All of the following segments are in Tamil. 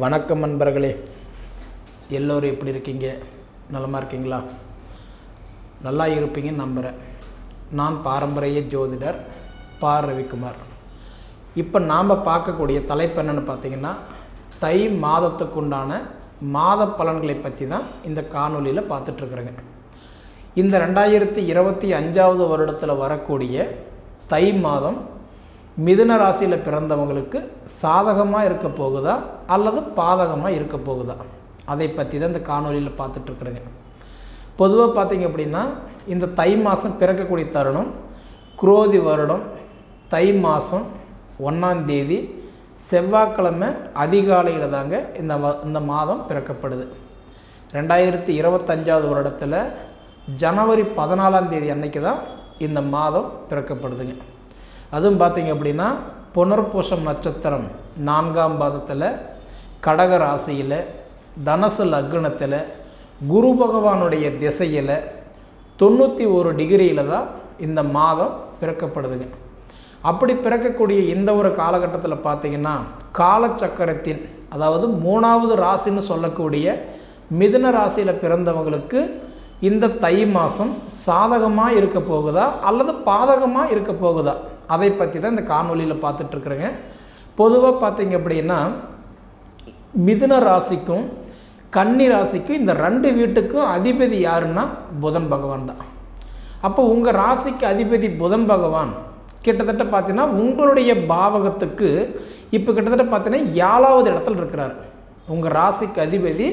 வணக்கம் நண்பர்களே. எல்லோரும் எப்படி இருக்கீங்க? நலமாக இருக்கீங்களா? நல்லா இருப்பீங்கன்னு நம்புகிறேன் நான் பாரம்பரிய ஜோதிடர் பா. ரவிக்குமார். இப்போ நாம் பார்க்கக்கூடிய தலைப்பு என்னென்னு பார்த்தீங்கன்னா தை மாதத்துக்குண்டான மாத பலன்களை பற்றி தான் இந்த காணொலியில் பார்த்துட்ருக்குறேங்க. இந்த ரெண்டாயிரத்தி இருபத்தி அஞ்சாவது வருடத்தில் வரக்கூடிய தை மாதம் மிதுன ராசியில் பிறந்தவங்களுக்கு சாதகமாக இருக்க போகுதா அல்லது பாதகமாக இருக்க போகுதா? அதை பற்றி தான் இந்த காணொலியில் பார்த்துட்ருக்குறேங்க பொதுவாக பார்த்தீங்க அப்படின்னா இந்த தை மாதம் பிறக்கக்கூடிய தருணம் குரோதி வருடம் தை மாதம் ஒன்றாந்தேதி செவ்வாய்க்கிழமை அதிகாலையில் தாங்க இந்த வ- இந்த மாதம் பிறக்கப்படுது. ரெண்டாயிரத்தி இருபத்தஞ்சாவது வருடத்தில் ஜனவரி பதினாலாம் தேதி அன்னைக்கு தான் இந்த மாதம் பிறக்கப்படுதுங்க. அதுவும் பார்த்தீங்க அப்படின்னா புனர்பூசம் நட்சத்திரம் நான்காம் பாதத்தில் கடக ராசியில் தனசு லக்னத்தில் குரு பகவானுடைய திசையில் தொண்ணூற்றி ஒரு டிகிரியில் தான் இந்த மாதம் பிறக்கப்படுதுங்க. அப்படி பிறக்கக்கூடிய இந்த ஒரு காலகட்டத்தில் பார்த்தீங்கன்னா காலச்சக்கரத்தின் அதாவது மூணாவது ராசின்னு சொல்லக்கூடிய மிதுன ராசியில் பிறந்தவங்களுக்கு இந்த தை மாதம் சாதகமாக இருக்க போகுதா அல்லது பாதகமாக இருக்க போகுதா? அதை பற்றி தான் இந்த காணொலியில் பார்த்துட்ருக்குறேங்க. பொதுவாக பார்த்தீங்க அப்படின்னா மிதுன ராசிக்கும் கன்னி ராசிக்கும் இந்த ரெண்டு வீட்டுக்கும் அதிபதி யாருன்னா புதன் பகவான் தான். அப்போ உங்கள் ராசிக்கு அதிபதி புதன் பகவான் கிட்டத்தட்ட பார்த்தீங்கன்னா உங்களுடைய பாவகத்துக்கு இப்போ கிட்டத்தட்ட பார்த்தீங்கன்னா ஏழாவது இடத்துல இருக்கிறார். உங்கள் ராசிக்கு அதிபதி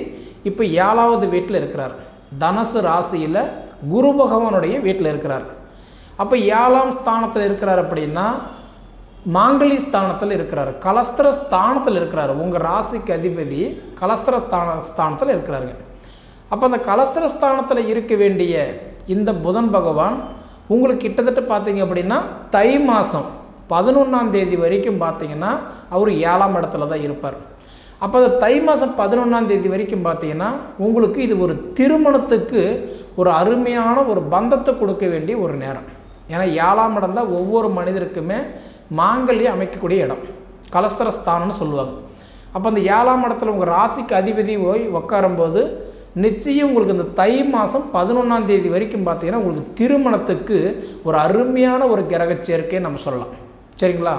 இப்போ ஏழாவது வீட்டில் இருக்கிறார். தனுசு ராசியில் குரு பகவானுடைய வீட்டில் இருக்கிறார். அப்போ ஏழாம் ஸ்தானத்தில் இருக்கிறார் அப்படின்னா மாங்கலி ஸ்தானத்தில் இருக்கிறார். கலஸ்திர ஸ்தானத்தில் இருக்கிறார். உங்கள் ராசிக்கு அதிபதி கலஸ்திர ஸ்தான ஸ்தானத்தில் இருக்கிறாருங்க. அப்போ அந்த கலஸ்திர ஸ்தானத்தில் இருக்க வேண்டிய இந்த புதன் பகவான் உங்களுக்கு கிட்டத்தட்ட பார்த்தீங்க அப்படின்னா தை மாதம் பதினொன்றாம் தேதி வரைக்கும் பார்த்தீங்கன்னா அவர் ஏழாம் இடத்துல தான் இருப்பார். அப்போ அந்த தை மாதம் பதினொன்றாம் தேதி வரைக்கும் பார்த்தீங்கன்னா உங்களுக்கு இது ஒரு திருமணத்துக்கு ஒரு அருமையான ஒரு பந்தத்தை கொடுக்க வேண்டிய ஒரு நேரம். ஏன்னா ஏழாம் இடம் தான் ஒவ்வொரு மனிதருக்குமே மாங்கல்யம் அமைக்கக்கூடிய இடம். கலஸ்தரஸ்தானம்னு சொல்லுவாங்க. அப்போ அந்த ஏழாம் இடத்துல உங்கள் ராசிக்கு அதிபதி போய் உட்காரும்போது நிச்சயம் உங்களுக்கு இந்த தை மாதம் பதினொன்றாம் தேதி வரைக்கும் பார்த்தீங்கன்னா உங்களுக்கு திருமணத்துக்கு ஒரு அருமையான ஒரு கிரக சேர்க்கையை நம்ம சொல்லலாம். சரிங்களா?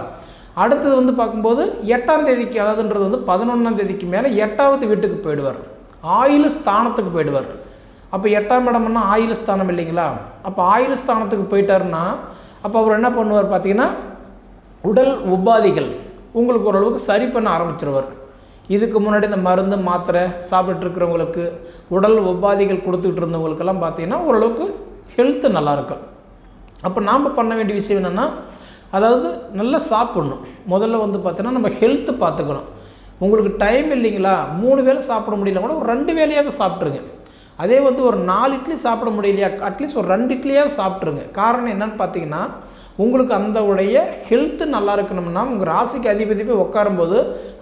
அடுத்தது வந்து பார்க்கும்போது எட்டாம் தேதிக்கு அதாவதுன்றது வந்து பதினொன்றாம் தேதிக்கு மேலே எட்டாவது வீட்டுக்கு போயிடுவார். ஆயுள் ஸ்தானத்துக்கு போயிடுவார். அப்போ எட்டாம் இடம்னா ஆயுள் ஸ்தானம் இல்லைங்களா? அப்போ ஆயுள் ஸ்தானத்துக்கு போயிட்டாருன்னா அப்போ அவர் என்ன பண்ணுவார் பார்த்தீங்கன்னா உடல் உபாதிகள் உங்களுக்கு ஓரளவுக்கு சரி பண்ண ஆரம்பிச்சிருவார். இதுக்கு முன்னாடி இந்த மருந்து மாத்திரை சாப்பிட்டுட்டு இருக்கிறவங்களுக்கு உடல் உபாதிகள் கொடுத்துக்கிட்டு இருந்தவங்களுக்கெல்லாம் பார்த்தீங்கன்னா ஓரளவுக்கு ஹெல்த்து நல்லாயிருக்கும் அப்போ நாம் பண்ண வேண்டிய விஷயம் என்னென்னா அதாவது நல்லா சாப்பிட்ணும். முதல்ல வந்து பார்த்தீங்கன்னா நம்ம ஹெல்த்து பார்த்துக்கணும். உங்களுக்கு டைம் இல்லைங்களா? மூணு வேளை சாப்பிட முடியல கூட ஒரு ரெண்டு வேலையாவது சாப்பிட்ருங்க அதே வந்து ஒரு நாலு இட்லி சாப்பிட முடியலையா? அட்லீஸ்ட் ஒரு ரெண்டு இட்லியாவது சாப்பிட்ருங்க காரணம் என்னன்னு பார்த்தீங்கன்னா உங்களுக்கு அந்த உடைய ஹெல்த்து நல்லா இருக்கணும்னா உங்கள் ராசிக்கு அதிபதி போய் உட்காரும்போது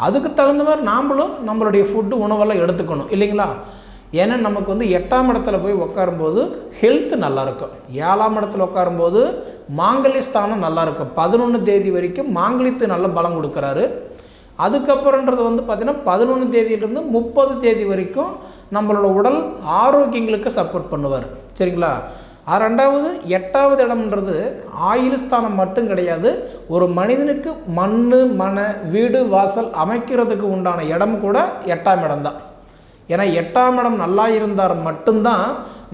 அதுக்கு தகுந்த மாதிரி நாம்ளும் நம்மளுடைய ஃபுட்டு உணவெல்லாம் எடுத்துக்கணும். இல்லைங்களா? ஏன்னா நமக்கு வந்து எட்டாம் இடத்துல போய் உட்காரும்போது ஹெல்த்து நல்லாயிருக்கும் ஏழாம் இடத்துல உட்காரும்போது மாங்கல்ய ஸ்தானம் நல்லாயிருக்கும் பதினொன்று தேதி வரைக்கும் மாங்கலியத்து நல்ல பலம் கொடுக்குறாரு. அதுக்கப்புறன்றது வந்து பார்த்திங்கன்னா பதினொன்று தேதியிலேருந்து முப்பது தேதி வரைக்கும் நம்மளோட உடல் ஆரோக்கியங்களுக்கு சப்போர்ட் பண்ணுவார். சரிங்களா? ரெண்டாவது எட்டாவது இடம்ன்றது ஆயுள் ஸ்தானம் மட்டும் கிடையாது ஒரு மனிதனுக்கு மண் மன வீடு வாசல் அமைக்கிறதுக்கு உண்டான இடம் கூட எட்டாம் இடம் தான் ஏன்னா எட்டாம் இடம் நல்லா இருந்தார் மட்டும்தான்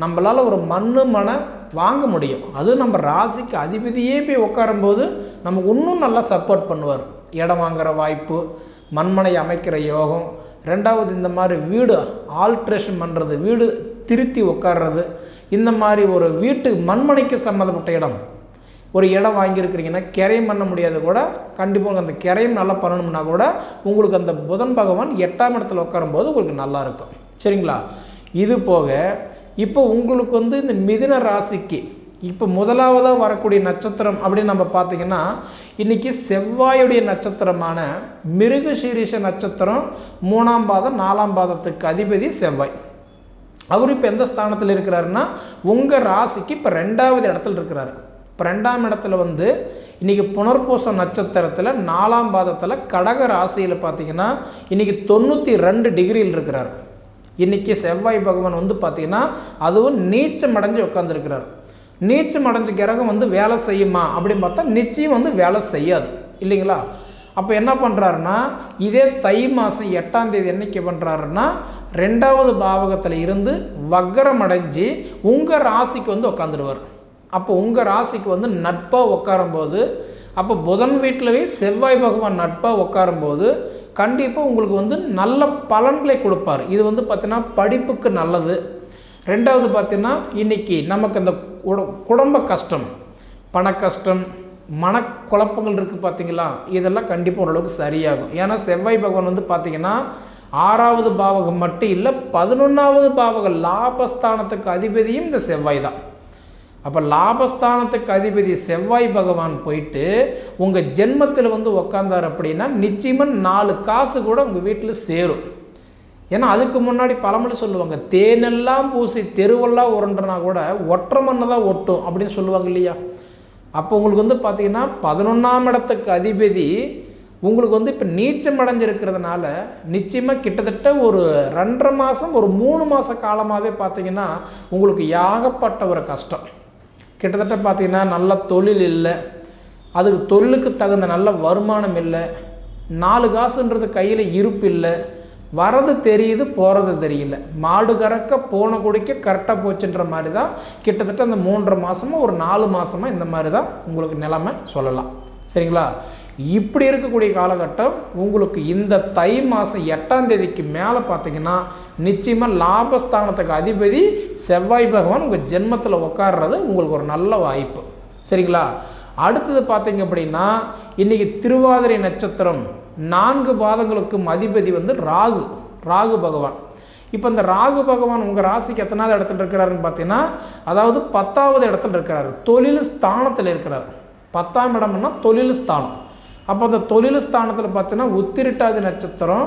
நம்மளால் ஒரு மண்ணு மனை வாங்க முடியும். அது நம்ம ராசிக்கு அதிபதியே போய் உட்காரும்போது நமக்கு இன்னும் நல்லா சப்போர்ட் பண்ணுவார். இடம் வாங்குகிற வாய்ப்பு மண்மனை அமைக்கிற யோகம் ரெண்டாவது இந்த மாதிரி வீடு ஆல்ட்ரேஷன் பண்ணுறது வீடு திருத்தி உட்கார்றது இந்த மாதிரி ஒரு வீட்டு மண்மனைக்கு சம்மந்தப்பட்ட இடம். ஒரு இடம் வாங்கியிருக்கிறீங்கன்னா கிரையும் பண்ண முடியாது கூட கண்டிப்பாக அந்த கிரையும் நல்லா பண்ணணும்னா கூட உங்களுக்கு அந்த புதன் பகவான் எட்டாம் இடத்துல உட்காரும்போது உங்களுக்கு நல்லா இருக்கும். சரிங்களா? இது போக இப்போ உங்களுக்கு வந்து இந்த மிதின ராசிக்கு இப்போ முதலாவதாக வரக்கூடிய நட்சத்திரம் அப்படின்னு நம்ம பார்த்தீங்கன்னா இன்றைக்கி செவ்வாயுடைய நட்சத்திரமான மிருகசீரிஷ நட்சத்திரம் மூணாம் பாதம் நாலாம் பாதத்துக்கு அதிபதி செவ்வாய். அவர் இப்போ எந்த ஸ்தானத்தில் இருக்கிறாருன்னா உங்கள் ராசிக்கு இப்போ ரெண்டாவது இடத்துல இருக்கிறாரு. இப்போ ரெண்டாம் இடத்துல வந்து இன்றைக்கி புனர்பூச நட்சத்திரத்தில் நாலாம் பாதத்தில் கடக ராசியில் பார்த்தீங்கன்னா இன்றைக்கி தொண்ணூற்றி ரெண்டு டிகிரியில் இருக்கிறார். இன்றைக்கி செவ்வாய் பகவான் வந்து பார்த்திங்கன்னா அதுவும் நீச்சம் அடைஞ்சு உட்காந்துருக்கிறார் நீச்சம் அடைஞ்ச கிரகம் வந்து வேலை செய்யுமா? அப்படின்னு பார்த்தா நிச்சயம் வந்து வேலை செய்யாது. இல்லைங்களா? அப்போ என்ன பண்ணுறாருன்னா இதே தை மாதம் எட்டாம் தேதி என்னைக்கு பண்ணுறாருன்னா ரெண்டாவது பாவகத்தில் இருந்து வக்கரம் அடைஞ்சு உங்கள் ராசிக்கு வந்து உட்காந்துடுவார் அப்போ உங்கள் ராசிக்கு வந்து நட்பாக உட்காரும்போது அப்போ புதன் வீட்டிலவே செவ்வாய் பகவான் நட்பாக உட்காரும்போது கண்டிப்பாக உங்களுக்கு வந்து நல்ல பலன்களை கொடுப்பார். இது வந்து பார்த்திங்கன்னா படிப்புக்கு நல்லது. ரெண்டாவது பார்த்திங்கன்னா இன்றைக்கி நமக்கு அந்த குடும்ப கஷ்டம் பண கஷ்டம் மனக்குழப்பங்கள் இருக்குது பார்த்தீங்களா? இதெல்லாம் கண்டிப்பாக ஓரளவுக்கு சரியாகும். ஏன்னா செவ்வாய் பகவான் வந்து பார்த்திங்கன்னா ஆறாவது பாவகம் மட்டும் இல்லை பதினொன்றாவது பாவகம் லாபஸ்தானத்துக்கு அதிபதியும் இந்த செவ்வாய் தான். அப்போ லாபஸ்தானத்துக்கு அதிபதி செவ்வாய் பகவான் போயிட்டு உங்கள் ஜென்மத்தில் வந்து உக்காந்தார் அப்படின்னா நிச்சயமாக நாலு காசு கூட உங்கள் வீட்டில் சேரும். ஏன்னா அதுக்கு முன்னாடி பழமொழி சொல்லுவாங்க தேனெல்லாம் பூசி தெருவெல்லாம் உருண்டுனா கூட ஒற்றை மண்ணை தான் ஒட்டும் அப்படின்னு சொல்லுவாங்க இல்லையா? அப்போ உங்களுக்கு வந்து பார்த்தீங்கன்னா பதினொன்றாம் இடத்துக்கு அதிபதி உங்களுக்கு வந்து இப்போ நீச்சம் அடைஞ்சிருக்கிறதுனால நிச்சயமாக கிட்டத்தட்ட ஒரு ரெண்டரை மாதம் ஒரு மூணு மாத காலமாகவே பார்த்தீங்கன்னா உங்களுக்கு யாகப்பட்ட ஒரு கஷ்டம். கிட்டத்தட்ட பார்த்தீங்கன்னா நல்ல தொழில் இல்லை அதுக்கு தொழிலுக்கு தகுந்த நல்ல வருமானம் இல்லை நாலு காசுன்றது கையில் இருப்பு இல்லை வரது தெரியுது போகிறது தெரியல. மாடு கறக்க போன குடிக்க கரெக்டாக போச்சுன்ற மாதிரி தான் கிட்டத்தட்ட அந்த மூன்றரை மாதமாக ஒரு நாலு மாதமாக இந்த மாதிரி தான் உங்களுக்கு நிலைமை சொல்லலாம். சரிங்களா? இப்படி இருக்கக்கூடிய காலகட்டம் உங்களுக்கு இந்த தை மாதம் எட்டாம் தேதிக்கு மேலே பார்த்தீங்கன்னா நிச்சயமாக லாபஸ்தானத்துக்கு அதிபதி செவ்வாய் பகவான் உங்கள் ஜென்மத்தில் உட்கார்றது உங்களுக்கு ஒரு நல்ல வாய்ப்பு. சரிங்களா? அடுத்தது பார்த்தீங்க அப்படின்னா இன்றைக்கி திருவாதிரை நட்சத்திரம் நான்கு பாதங்களுக்கும் அதிபதி வந்து ராகு ராகு பகவான். இப்போ இந்த ராகு பகவான் உங்கள் ராசிக்கு எத்தனாவது இடத்துல இருக்கிறாருன்னு பார்த்தீங்கன்னா அதாவது பத்தாவது இடத்துல இருக்கிறாரு. தொழில் ஸ்தானத்தில் இருக்கிறார். பத்தாம் இடம்னா தொழில் ஸ்தானம். அப்போ அந்த தொழில் ஸ்தானத்தில் பார்த்தீங்கன்னா உத்திரட்டாதி நட்சத்திரம்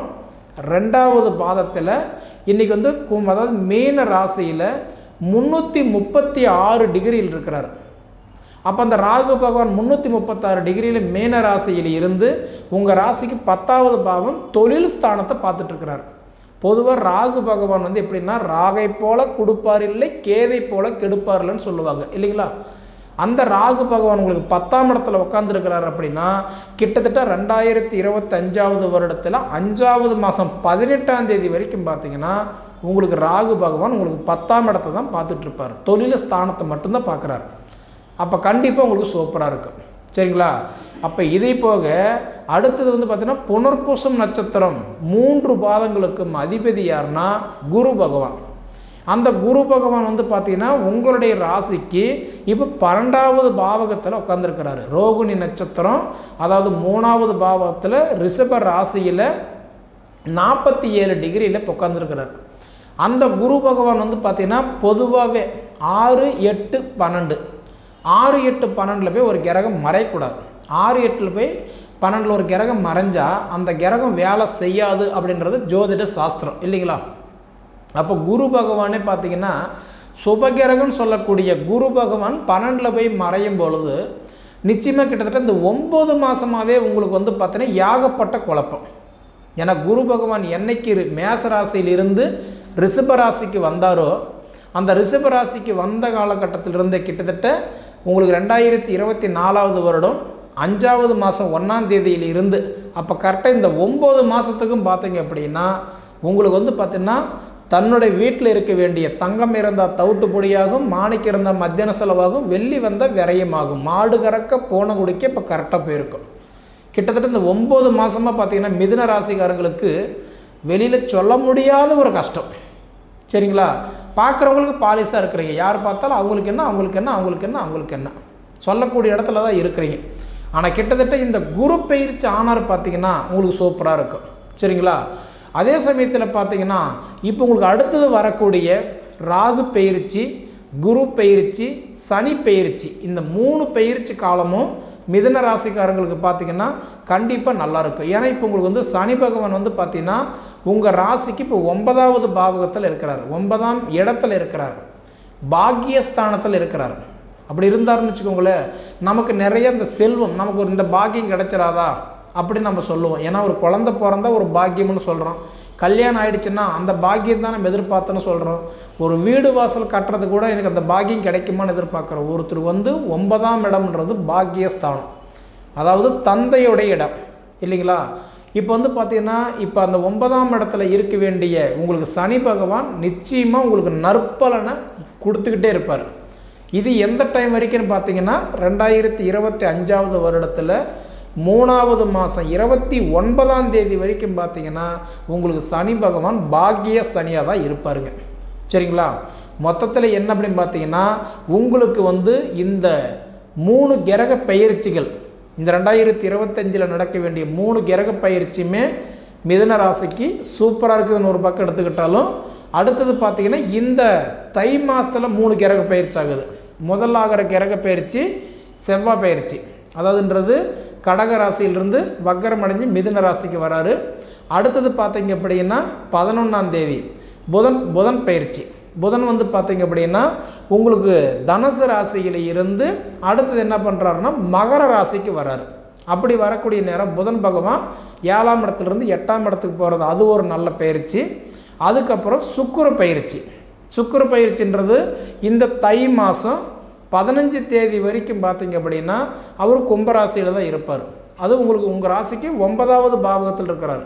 ரெண்டாவது பாதத்தில் இன்றைக்கி வந்து கும் அதாவது மீன ராசியில் முந்நூற்றி முப்பத்தி ஆறு டிகிரியில் இருக்கிறார். அப்போ அந்த ராகு பகவான் முந்நூற்றி முப்பத்தாறு டிகிரியில் மீன ராசியில் இருந்து உங்கள் ராசிக்கு பத்தாவது பாவம் தொழில் ஸ்தானத்தை பார்த்துட்ருக்கிறார் பொதுவாக ராகு பகவான் வந்து எப்படின்னா ராகை போல கொடுப்பார் இல்லை கேதை போல கெடுப்பார் இல்லைன்னு சொல்லுவாங்க. இல்லைங்களா? அந்த ராகு பகவான் உங்களுக்கு பத்தாம் இடத்துல உட்காந்துருக்கிறார் அப்படின்னா கிட்டத்தட்ட ரெண்டாயிரத்தி இருபத்தஞ்சாவது வருடத்தில் அஞ்சாவது மாதம் பதினெட்டாம் தேதி வரைக்கும் பார்த்தீங்கன்னா உங்களுக்கு ராகு பகவான் உங்களுக்கு பத்தாம் இடத்தை தான் பார்த்துட்ருப்பார் தொழில் ஸ்தானத்தை மட்டும்தான் பார்க்குறாரு. அப்போ கண்டிப்பாக உங்களுக்கு சூப்பராக இருக்கும். சரிங்களா? அப்போ இதை போக அடுத்தது வந்து பார்த்திங்கன்னா புனர்பூசம் நட்சத்திரம் மூன்று பாதங்களுக்கும் அதிபதி யாருன்னா குரு பகவான். அந்த குரு பகவான் வந்து பார்த்தீங்கன்னா உங்களுடைய ராசிக்கு இப்போ பன்னெண்டாவது பாவகத்தில் உட்காந்துருக்கிறாரு ரோகிணி நட்சத்திரம் அதாவது மூணாவது பாவகத்தில் ரிஷப ராசியில் நாற்பத்தி ஏழு டிகிரியில் இப்போ உட்காந்துருக்கிறார் அந்த குரு பகவான் வந்து பார்த்திங்கன்னா பொதுவாகவே ஆறு எட்டு பன்னெண்டு. ஆறு எட்டு பன்னெண்டில் போய் ஒரு கிரகம் மறையக்கூடாது. ஆறு எட்டில் போய் பன்னெண்டில் ஒரு கிரகம் மறைஞ்சால் அந்த கிரகம் வேலை செய்யாது அப்படின்றது ஜோதிட சாஸ்திரம். இல்லைங்களா? அப்போ குரு பகவானே பார்த்தீங்கன்னா சுபகிரகம்னு சொல்லக்கூடிய குரு பகவான் பன்னெண்டில் போய் மறையும் பொழுது நிச்சயமாக கிட்டத்தட்ட இந்த ஒம்பது மாதமாகவே உங்களுக்கு வந்து பார்த்தீங்கன்னா யாகப்பட்ட குழப்பம். ஏன்னா குரு பகவான் என்னைக்கு மேசராசியிலிருந்து ரிஷபராசிக்கு வந்தாரோ அந்த ரிஷபராசிக்கு வந்த காலகட்டத்திலிருந்து கிட்டத்தட்ட உங்களுக்கு ரெண்டாயிரத்தி இருபத்தி நாலாவது வருடம் அஞ்சாவது மாதம் ஒன்றாம் தேதியில் இருந்து அப்போ கரெக்டாக இந்த ஒம்பது மாதத்துக்கும் பார்த்தீங்க அப்படின்னா உங்களுக்கு வந்து பார்த்திங்கன்னா தன்னுடைய வீட்டில் இருக்க வேண்டிய தங்கம் இருந்தால் தவிட்டு பொடியாகும் மாணிக்கு இருந்தால் மத்தியான செலவாகும் வெள்ளி வந்தால் விரயமாகும். மாடு கறக்க போன குடிக்க இப்போ கரெக்டாக போயிருக்கும். கிட்டத்தட்ட இந்த ஒம்பது மாதமாக பார்த்தீங்கன்னா மிதுன ராசிக்காரங்களுக்கு வெளியில் சொல்ல முடியாத ஒரு கஷ்டம். சரிங்களா? பார்க்குறவங்களுக்கு பாலிஸாக இருக்கிறீங்க. யார் பார்த்தாலும் அவங்களுக்கு என்ன அவங்களுக்கு என்ன அவங்களுக்கு என்ன அவங்களுக்கு என்ன. சொல்லக்கூடிய இடத்துல தான் இருக்கிறீங்க. ஆனால் கிட்டத்தட்ட இந்த குரு பயிற்சி ஆனார் பார்த்தீங்கன்னா உங்களுக்கு சூப்பராக இருக்கும். சரிங்களா? அதே சமயத்தில் பார்த்தீங்கன்னா இப்போ உங்களுக்கு அடுத்தது வரக்கூடிய ராகு பயிற்சி குரு பயிற்சி சனி பயிற்சி இந்த மூணு பயிற்சி காலமும் மிதன ராசிக்காரங்களுக்கு பார்த்தீங்கன்னா கண்டிப்பாக நல்லாயிருக்கும் ஏன்னா இப்போ உங்களுக்கு வந்து சனி பகவான் வந்து பார்த்தீங்கன்னா உங்கள் ராசிக்கு இப்போ ஒன்பதாவது பாவகத்தில் இருக்கிறார். ஒன்பதாம் இடத்துல இருக்கிறார். பாக்கியஸ்தானத்தில் இருக்கிறார். அப்படி இருந்தாருன்னு வச்சுக்கோங்களேன் நமக்கு நிறைய இந்த செல்வம் நமக்கு ஒரு இந்த பாக்கியம் கிடைச்சிடாதா அப்படின்னு நம்ம சொல்லுவோம். ஏன்னா ஒரு குழந்த பிறந்தா ஒரு பாக்கியம்னு சொல்கிறோம் கல்யாணம் ஆயிடுச்சுன்னா அந்த பாக்கியம் தான் நம்ம எதிர்பார்த்தோன்னு சொல்கிறோம் ஒரு வீடு வாசல் கட்டுறது கூட எனக்கு அந்த பாக்கியம் கிடைக்குமான்னு எதிர்பார்க்குறோம். ஒருத்தர் வந்து ஒன்பதாம் இடம்ன்றது பாக்கியஸ்தானம். அதாவது தந்தையுடைய இடம். இல்லைங்களா? இப்போ வந்து பார்த்தீங்கன்னா இப்போ அந்த ஒன்பதாம் இடத்துல இருக்க வேண்டிய உங்களுக்கு சனி பகவான் நிச்சயமாக உங்களுக்கு நற்பலனை கொடுத்துக்கிட்டே இருப்பார். இது எந்த டைம் வரைக்கும்னு பார்த்தீங்கன்னா ரெண்டாயிரத்தி இருபத்தி அஞ்சாவது வருடத்தில் மூணாவது மாதம் இருபத்தி ஒன்பதாம் தேதி வரைக்கும் பார்த்தீங்கன்னா உங்களுக்கு சனி பகவான் பாக்கிய சனியாக தான் இருப்பாருங்க. சரிங்களா? மொத்தத்தில் என்ன அப்படின்னு பார்த்தீங்கன்னா உங்களுக்கு வந்து இந்த மூணு கிரக பயிற்சிகள் இந்த ரெண்டாயிரத்தி இருபத்தஞ்சில் நடக்க வேண்டிய மூணு கிரக பயிற்சியுமே மிதன ராசிக்கு சூப்பராக இருக்குதுன்னு ஒரு பக்கம் எடுத்துக்கிட்டாலும் அடுத்தது பார்த்தீங்கன்னா இந்த தை மாதத்தில் மூணு கிரக பயிற்சி ஆகுது. முதல்ல ஆகிற கிரக பயிற்சி செவ்வாய் பயிற்சி. அதாவதுன்றது கடக ராசியிலிருந்து வக்கரம் அடைஞ்சு மிதுன ராசிக்கு வராரு. அடுத்தது பார்த்தீங்க அப்படின்னா பதினொன்றாம் தேதி புதன் புதன் பயிற்சி. புதன் வந்து பார்த்தீங்க அப்படின்னா உங்களுக்கு தனுசு ராசியில் இருந்து அடுத்தது என்ன பண்ணுறாருன்னா மகர ராசிக்கு வராரு. அப்படி வரக்கூடிய நேரம் புதன் பகவான் ஏழாம் இடத்துலேருந்து எட்டாம் இடத்துக்கு போகிறது அது ஒரு நல்ல பயிற்சி. அதுக்கப்புறம் சுக்குர பயிற்சி. சுக்குர பயிற்சின்றது இந்த தை மாதம் பதினஞ்சு தேதி வரைக்கும் பார்த்தீங்க அப்படின்னா அவர் கும்பராசியில் தான் இருப்பார். அது உங்களுக்கு உங்கள் ராசிக்கு ஒன்பதாவது பாவகத்தில் இருக்கிறார்.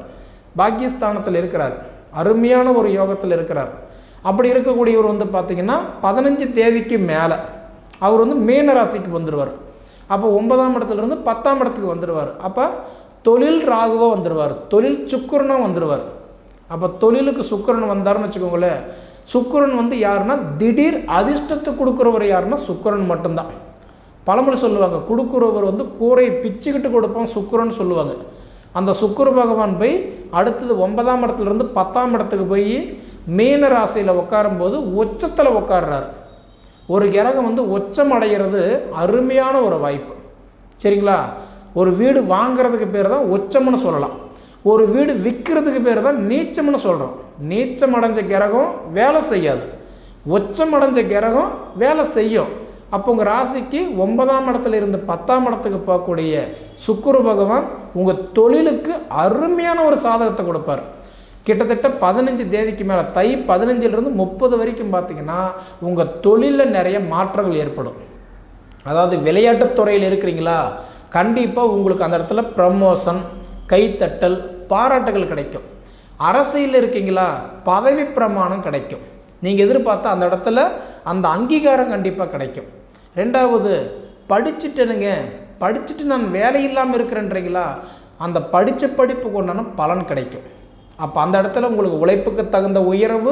பாக்கியஸ்தானத்தில் இருக்கிறார். அருமையான ஒரு யோகத்தில் இருக்கிறார். அப்படி இருக்கக்கூடியவர் வந்து பார்த்தீங்கன்னா பதினஞ்சு தேதிக்கு மேலே அவர் வந்து மீன ராசிக்கு வந்துடுவார் அப்போ ஒன்பதாம் இடத்துலேருந்து பத்தாம் இடத்துக்கு வந்துடுவார் அப்போ தொழில் ராகுவாக வந்துடுவார் தொழில் சுக்கரனாக வந்துடுவார் அப்போ தொழிலுக்கு சுக்கரன் வந்தாருன்னு வச்சுக்கோங்களேன் சுக்கரன் வந்து யாருன்னா திடீர் அதிர்ஷ்டத்தை கொடுக்குறவர் யாருன்னா சுக்கிரன் மட்டும்தான். பழமொழி சொல்லுவாங்க கொடுக்குறவர் வந்து கூரையை பிச்சுக்கிட்டு கொடுப்பான் சுக்கரன் சொல்லுவாங்க. அந்த சுக்கர பகவான் போய் அடுத்தது ஒன்பதாம் இடத்துலேருந்து பத்தாம் இடத்துக்கு போய் மீன ராசியில் உட்காரும்போது உச்சத்தில் உட்காடுறாரு ஒரு கிரகம் வந்து உச்சம் அடைகிறது அருமையான ஒரு வாய்ப்பு. சரிங்களா? ஒரு வீடு வாங்கிறதுக்கு பேர் தான் உச்சம்னு சொல்லலாம். ஒரு வீடு விற்கிறதுக்கு பேர் தான் நீச்சம்னு சொல்கிறோம் நீச்சம் அடைஞ்ச கிரகம் வேலை செய்யாது. உச்சம் அடைஞ்ச கிரகம் வேலை செய்யும். அப்போ உங்கள் ராசிக்கு ஒன்பதாம் இடத்துல இருந்து பத்தாம் இடத்துக்கு போகக்கூடிய சுக்குரு பகவான் உங்கள் தொழிலுக்கு அருமையான ஒரு சாதகத்தை கொடுப்பார். கிட்டத்தட்ட பதினஞ்சு தேதிக்கு மேலே தை பதினஞ்சிலிருந்து முப்பது வரைக்கும் பார்த்தீங்கன்னா உங்கள் தொழிலில் நிறைய மாற்றங்கள் ஏற்படும். அதாவது விளையாட்டுத் துறையில் இருக்கிறீங்களா கண்டிப்பாக உங்களுக்கு அந்த இடத்துல ப்ரமோஷன் கைத்தட்டல் பாராட்டுகள் கிடைக்கும். அரசியலில் இருக்கீங்களா? பதவி பிரமாணம் கிடைக்கும். நீங்கள் எதிர்பார்த்தா அந்த இடத்துல அந்த அங்கீகாரம் கண்டிப்பாக கிடைக்கும். ரெண்டாவது படிச்சுட்டேனுங்க. படிச்சுட்டு நான் வேலை இல்லாமல் இருக்கிறேன்றீங்களா? அந்த படித்த படிப்புக்கு உண்டான பலன் கிடைக்கும். அப்போ அந்த இடத்துல உங்களுக்கு உழைப்புக்கு தகுந்த உயர்வு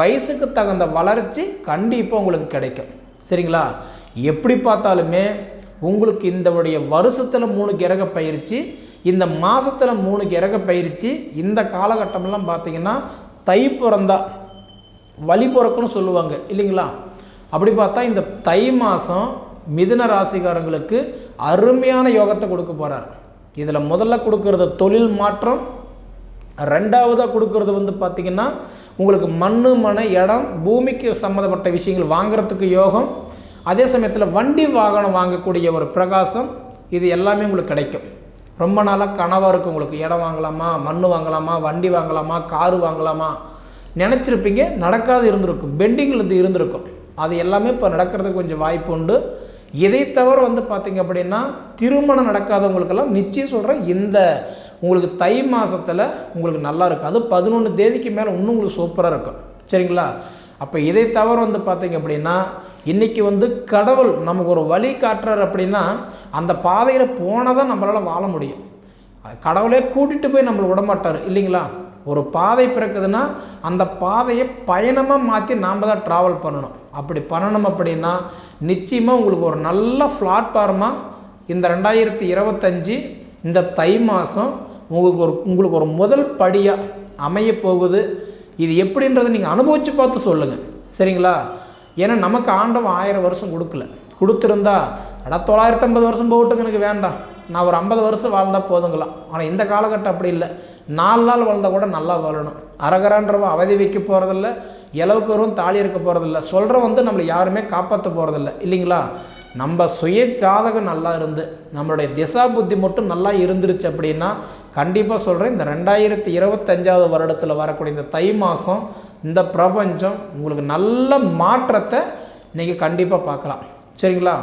வயசுக்கு தகுந்த வளர்ச்சி கண்டிப்பாக உங்களுக்கு கிடைக்கும். சரிங்களா? எப்படி பார்த்தாலுமே உங்களுக்கு இந்த உடைய வருஷத்தில் மூணு கிரக பயிற்சி இந்த மாதத்தில் மூணு கிரக பயிற்சி இந்த காலகட்டமெல்லாம் பார்த்தீங்கன்னா தை பிறந்தா வழி பிறக்குன்னு சொல்லுவாங்க இல்லைங்களா? அப்படி பார்த்தா இந்த தை மாதம் மிதுன ராசிக்காரங்களுக்கு அருமையான யோகத்தை கொடுக்க போகிறார் இதில் முதல்ல கொடுக்கறது தொழில் மாற்றம் ரெண்டாவதாக கொடுக்கறது வந்து பார்த்திங்கன்னா உங்களுக்கு மண் மனை இடம் பூமிக்கு சம்மந்தப்பட்ட விஷயங்கள் வாங்குறதுக்கு யோகம் அதே சமயத்தில் வண்டி வாகனம் வாங்கக்கூடிய ஒரு பிரகாசம் இது எல்லாமே உங்களுக்கு கிடைக்கும். ரொம்ப நாளாக கனவாக இருக்கும் உங்களுக்கு. இடம் வாங்கலாமா? மண் வாங்கலாமா? வண்டி வாங்கலாமா? காரு வாங்கலாமா? நினச்சிருப்பீங்க நடக்காது இருந்திருக்கும். பெண்டிங்கில் இருந்து இருந்திருக்கும். அது எல்லாமே இப்போ நடக்கிறதுக்கு கொஞ்சம் வாய்ப்பு உண்டு. இதை தவிர வந்து பார்த்தீங்க அப்படின்னா திருமணம் நடக்காதவங்களுக்கெல்லாம் நிச்சயம் சொல்கிறேன் இந்த உங்களுக்கு தை மாதத்தில் உங்களுக்கு நல்லா இருக்கும். அது பதினொன்று தேதிக்கு மேலே இன்னும் உங்களுக்கு சூப்பராக இருக்கும். சரிங்களா? அப்போ இதை தவிர வந்து பார்த்தீங்க அப்படின்னா இன்றைக்கி வந்து கடவுள் நமக்கு ஒரு வழி காட்டுறார் அப்படின்னா அந்த பாதையில் போனால் தான் நம்மளால் வாழ முடியும். கடவுளே கூட்டிகிட்டு போய் நம்மளை விடமாட்டார் இல்லைங்களா? ஒரு பாதை பிறக்குதுன்னா அந்த பாதையை பயணமாக மாற்றி நாம் தான் ட்ராவல் பண்ணணும். அப்படி பண்ணணும் அப்படின்னா நிச்சயமாக உங்களுக்கு ஒரு நல்ல பிளாட்ஃபார்மாக இந்த ரெண்டாயிரத்தி இருபத்தஞ்சி இந்த தை மாதம் உங்களுக்கு ஒரு உங்களுக்கு ஒரு முதல் படியாக அமைய போகுது. இது எப்படின்றத நீங்கள் அனுபவித்து பார்த்து சொல்லுங்கள் சரிங்களா? ஏன்னா நமக்கு ஆண்டவன் ஆயிரம் வருஷம் கொடுக்கல. கொடுத்துருந்தா அடா தொள்ளாயிரத்தி ஐம்பது வருஷம் போகட்டுங்க எனக்கு வேண்டாம். நான் ஒரு ஐம்பது வருஷம் வாழ்ந்தால் போதுங்களாம் ஆனால் இந்த காலகட்டம் அப்படி இல்லை. நாலு நாள் வாழ்ந்தால் கூட நல்லா வாழணும். அரகரான்றவன் அவதி வைக்க போகிறதில்ல இளவுக்கு வரும் தாலி இருக்க போகிறதில்ல சொல்கிற வந்து நம்மளை யாருமே காப்பாற்ற போகிறதில்ல இல்லைங்களா? நம்ம சுய ஜாதகம் நல்லா இருந்து நம்மளுடைய திசா புத்தி மட்டும் நல்லா இருந்துருச்சு அப்படின்னா கண்டிப்பாக சொல்கிறேன் இந்த ரெண்டாயிரத்தி இருபத்தஞ்சாவது வருடத்தில் வரக்கூடிய இந்த தை மாதம் இந்த பிரபஞ்சம் உங்களுக்கு நல்ல மாற்றத்தை நீங்கள் கண்டிப்பாக பார்க்கலாம். சரிங்களா?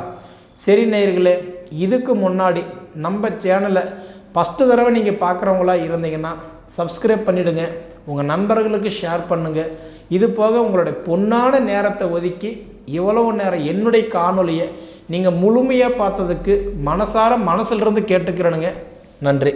சரி நேயர்களே இதுக்கு முன்னாடி நம்ம சேனலை ஃபஸ்ட்டு தடவை நீங்கள் பார்க்குறவங்களா இருந்தீங்கன்னா சப்ஸ்கிரைப் பண்ணிவிடுங்க உங்கள் நண்பர்களுக்கு ஷேர் பண்ணுங்கள் இது போக உங்களுடைய பொன்னான நேரத்தை ஒதுக்கி இவ்வளவு நேரம் என்னுடைய காணொலியை நீங்கள் முழுமையாக பார்த்ததுக்கு மனசார மனசிலிருந்து கேட்டுக்கிறேனுங்க. நன்றி.